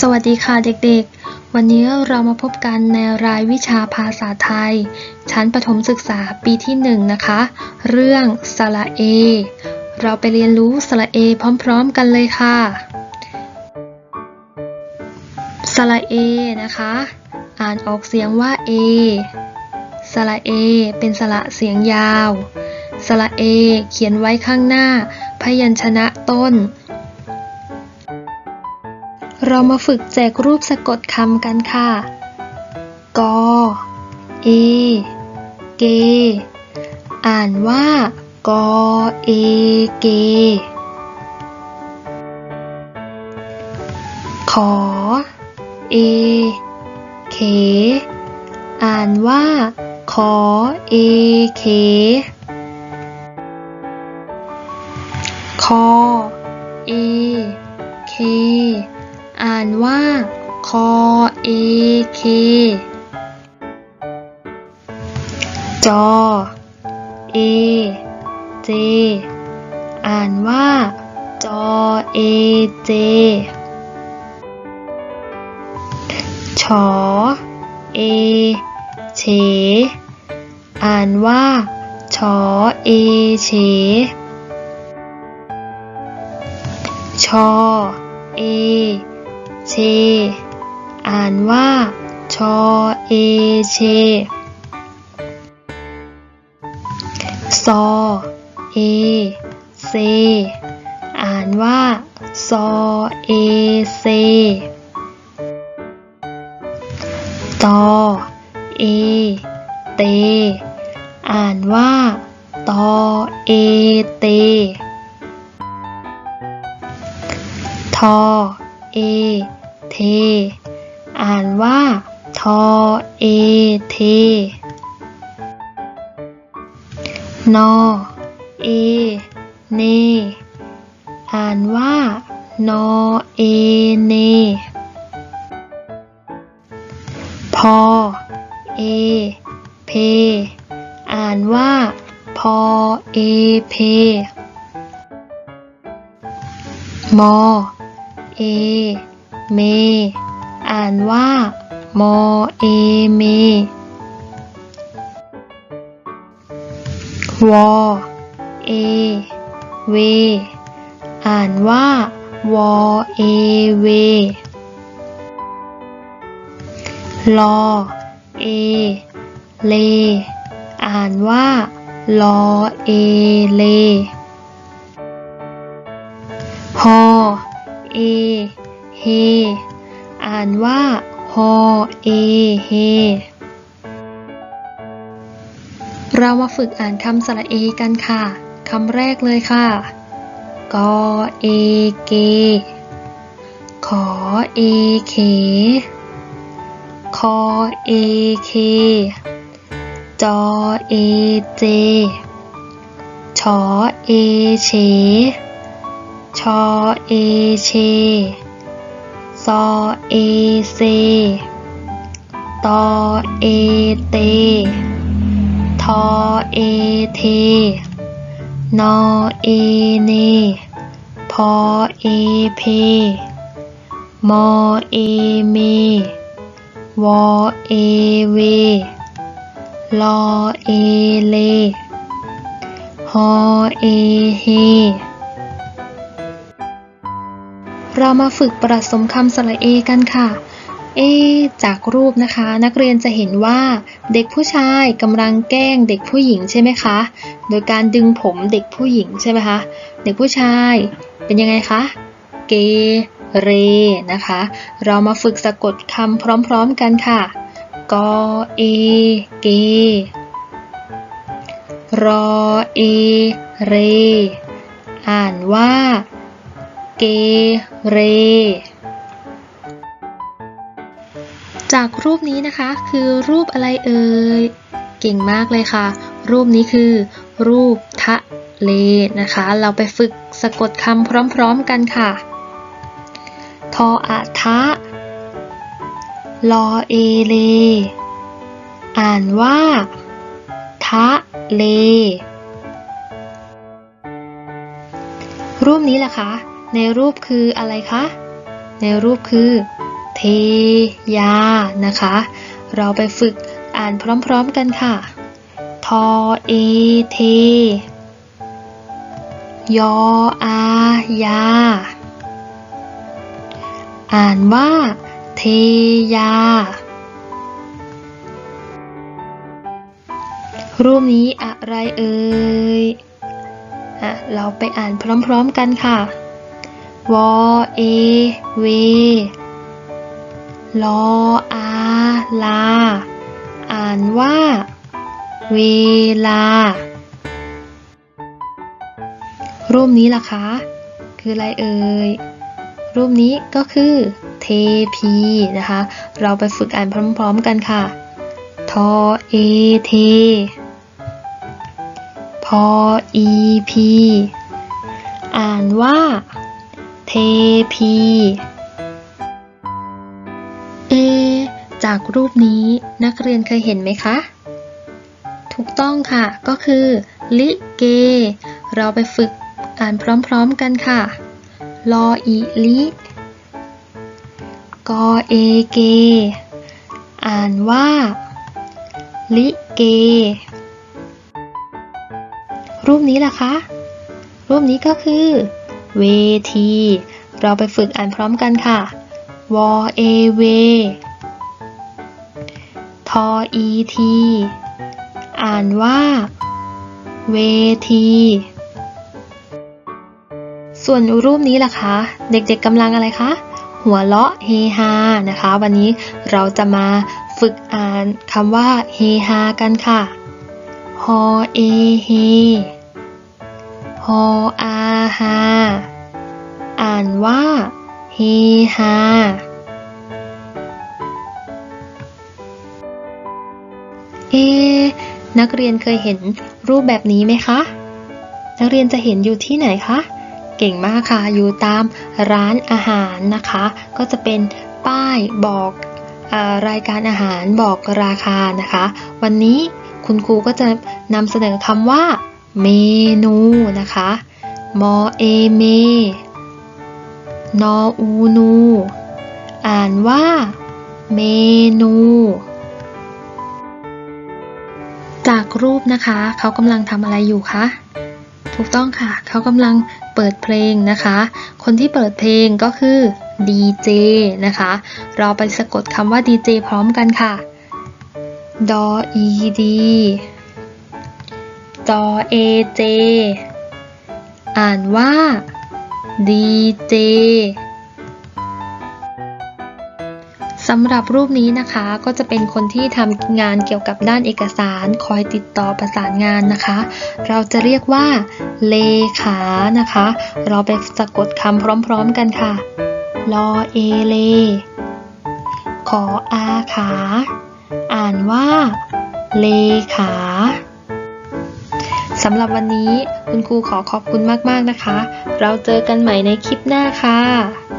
สวัสดีค่ะเด็กๆ วันนี้เรามาพบกันในรายวิชาภาษาไทย ชั้นประถมศึกษาปีที่หนึ่งนะคะ เรื่องสระเอ เราไปเรียนรู้สระเอพร้อมๆกันเลยค่ะ สระเอนะคะ อ่านออกเสียงว่าเอสระเอ เป็นสระเสียงยาว สระเอ เขียนไว้ข้างหน้า พยัญชนะต้น เรามาฝึกแจกรูปสะกดคำกันค่ะกเอ เก อ่านว่ากเอ เก ขอ เอ เข อ่านว่า ขอ เอ เข คอ เอ เค อ่านว่า คอเอเค จอ เอ เจ อ่านว่า จอเอเจ ชอ เอ เฉ อ่านว่า ชอเอเฉชอเอ เช อ่านว่า ชอเอเช ซอ เอ เซ อ่านว่า ซอ เอ เซ ตอ เอ เต อ่านว่า ตอ เอ เตทอเอ เท อ่านว่า ทอเอเท นอ เอ เน อ่านว่า นอเอเน พอ เอ เพ อ่านว่า พอเอเพมอเอ เม อ่านว่า มอเอเม วอ เอ เว อ่านว่า วอเอเว ลอ เอ เล อ่านว่า ลอเอเลฮอเอ เฮ อ่านว่าฮอเอเฮ เรามาฝึกอ่านคำสระเอกันค่ะ คำแรกเลยค่ะ กอเอเก ขอเอเข คอเอเค จอเอเจ ชอเอเฉชอเอเช ซอเอเซตอเอเต ทอเอเท นอเอเน พอเอเพ มอเอเม วอเอเว ลอเอเล ฮอเอเฮ เรามาฝึกประสมคำสระเอกันค่ะ เอ จากรูปนะคะ นักเรียนจะเห็นว่า เด็กผู้ชายกำลังแกล้งเด็กผู้หญิงใช่ไหมคะ โดยการดึงผมเด็กผู้หญิงใช่ไหมคะ เด็กผู้ชายเป็นยังไงคะ เกเรนะคะ เรามาฝึกสะกดคำพร้อมๆกันค่ะ กอเอ เก รอเอ เร อ่านว่า เกเร จากรูปนี้นะคะ คือรูปอะไรเอ่ย เก่งมากเลยค่ะ รูปนี้คือ รูปทะเลนะคะ เราไปฝึกสะกดคำพร้อมๆกันค่ะ ทออะทะ ลอเอเล อ่านว่า ทะเลรูปนี้แหละคะ ในรูปคืออะไรคะ ในรูปคือ เทยา นะคะ เราไปฝึกอ่านพร้อมๆกันค่ะ ทอเอเท ยออายา อ่านว่า เทยา รูปนี้อะไรเอ่ยอะเราไปอ่านพร้อมๆกันค่ะ วอเอ เว ลออาลา อ่านว่า เวลา รูปนี้ล่ะคะ คืออะไรเอ่ย รูปนี้ก็คือ เทพีนะคะ เราไปฝึกอ่านพร้อมๆกันค่ะ ทอเอเท พออีพี อ่านว่า เทพี เอ จากรูปนี้นักเรียนเคยเห็นไหมคะ ถูกต้องค่ะ ก็คือ ลิเก เราไปฝึกอ่านพร้อมๆกันค่ะ ลออีลิ กอเอเก อ่านว่า ลิเก รูปนี้ล่ะคะ รูปนี้ก็คือ เวที เราไปฝึกอ่านพร้อมกันค่ะ วอเอเว ทออีที อ่านว่า เวที ส่วนรูปนี้ล่ะคะ เด็กๆกำลังอะไรคะ หัวเราะเฮฮา นะคะ วันนี้เราจะมาฝึกอ่านคำว่าเฮฮากันค่ะ ฮอเอเฮ ฮออาฮาานว่า เฮฮา เอ นักเรียนเคยเห็นรูปแบบนี้ไหมคะ นักเรียนจะเห็นอยู่ที่ไหนคะ เก่งมากค่ะ อยู่ตามร้านอาหารนะคะ ก็จะเป็นป้ายบอกอรายการอาหารบอกราคานะคะ วันนี้คุณครูก็จะนำเสนอคำว่า เมนูนะคะ มอเอเม นออูนู อ่านว่า เมนู จากรูปนะคะ เขากำลังทำอะไรอยู่คะถูกต้องค่ะ เขากำลังเปิดเพลงนะคะ คนที่เปิดเพลงก็คือดีเจนะคะ เราไปสะกดคำว่าดีเจพร้อมกันค่ะ ดออีดีจอเอเจ อ่านว่า ดีเจสำหรับรูปนี้นะคะก็จะเป็นคนที่ทำงานเกี่ยวกับด้านเอกสารคอยติดต่อประสานงานนะคะ เราจะเรียกว่าเลขานะคะ เราไปสะกดคำพร้อมๆกันค่ะลอเอเล ขออาขา อ่านว่า เลขาสำหรับวันนี้ คุณครูขอขอบคุณมากๆนะคะ เราเจอกันใหม่ในคลิปหน้าค่ะ